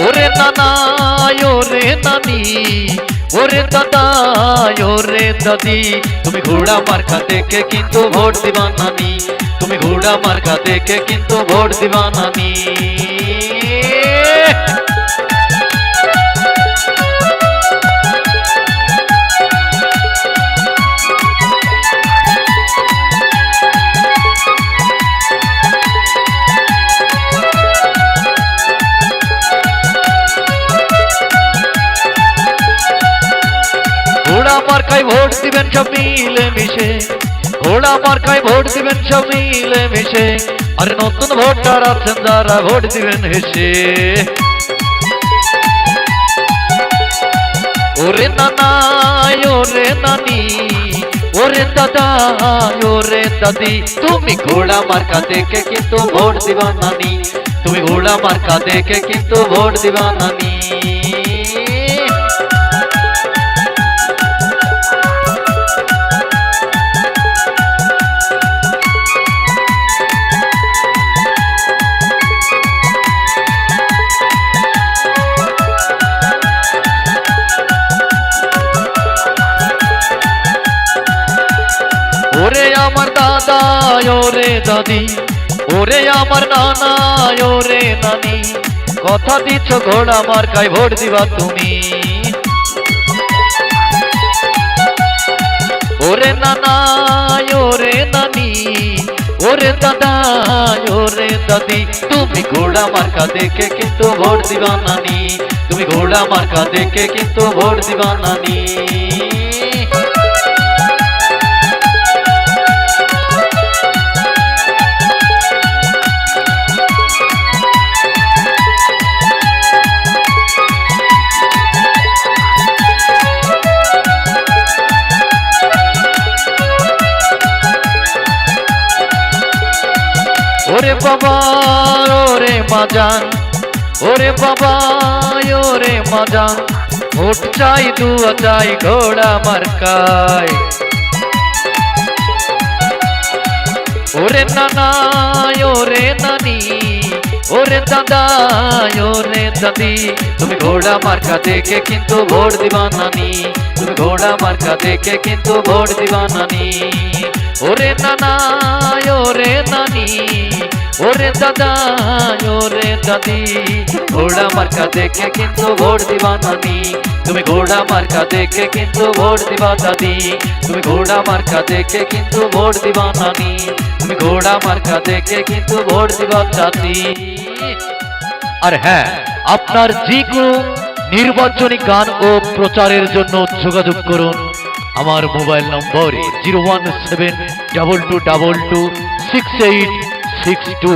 নানা, ওরে নানি, ওরে দাদা, ওরে দাদি। তুমি ঘোড়া মার্কা দেখে কিন্তু ভোট দিবা নানি। তুমি ঘোড়া মার্কা দেখে কিন্তু ভোট দিবা নানি। ঘোড়া মার্কায় ভোট দিবেন সব মিলে মিশে ঘোড়া মার্কায় ভোট দিবেন সব মিলে মিশে আরে নতুন ভোটার আছেন যারা, ভোট দিবেন হেসে। ওরে নানা ওরে নানি, ওরে দাদা, ওরে দাদি। তুমি ঘোড়া মার্কা দেখে কিন্তু ভোট দিবা নানি। তুমি ঘোড়া মার্কা দেখে কিন্তু ভোট দিবা নানি। ওরে আমার দাদা, ওরে দাদি। ওরে আমার নানা, ওরে নানি। কথা দিচ্ছ ঘোড়া মার্কায়, ভোট দিবা তুমি। ওরে নানা, ওরে নানি। ওরে দাদা, ওরে দাদি। তুমি ঘোড়া মার্কা দেখে কিন্তু ভোট দিবা নানি। তুমি ঘোড়া মার্কা দেখে কিন্তু ভোট দিবা নানি। ওরে বাবা, ওরে মাজান ওরে বাবা, ওরে মাজান ভোট চাই, দুয়া চাই, ঘোড়া মার্কায় ওরে নানা ওরে নানি, ওরে দাদা ওরে দাদি। তুমি ঘোড়া মার্কা দেখে কিন্তু ভোট দিবা নানি তুমি ঘোড়া মার্কা দেখে কিন্তু ভোট দিবা নানি ওরে নানা ওরে নানি ওরে দাদা, ওরে দাদি, ঘোড়া মার্কা দেখে কিন্তু ভোট দিবা নানি তুমি ঘোড়া মার্কা দেখে কিন্তু ভোট দিবা দাদি। তুমি ঘোড়া মার্কা দেখে কিন্তু ভোট দিবা নানি। তুমি ঘোড়া মার্কা দেখে কিন্তু ভোট দিবা দাদি। আর হ্যাঁ আপনার যে নির্বাচনী গান ও প্রচারের জন্য যোগাযোগ করুন। আমার mobile number zero one seven double two double two six eight six two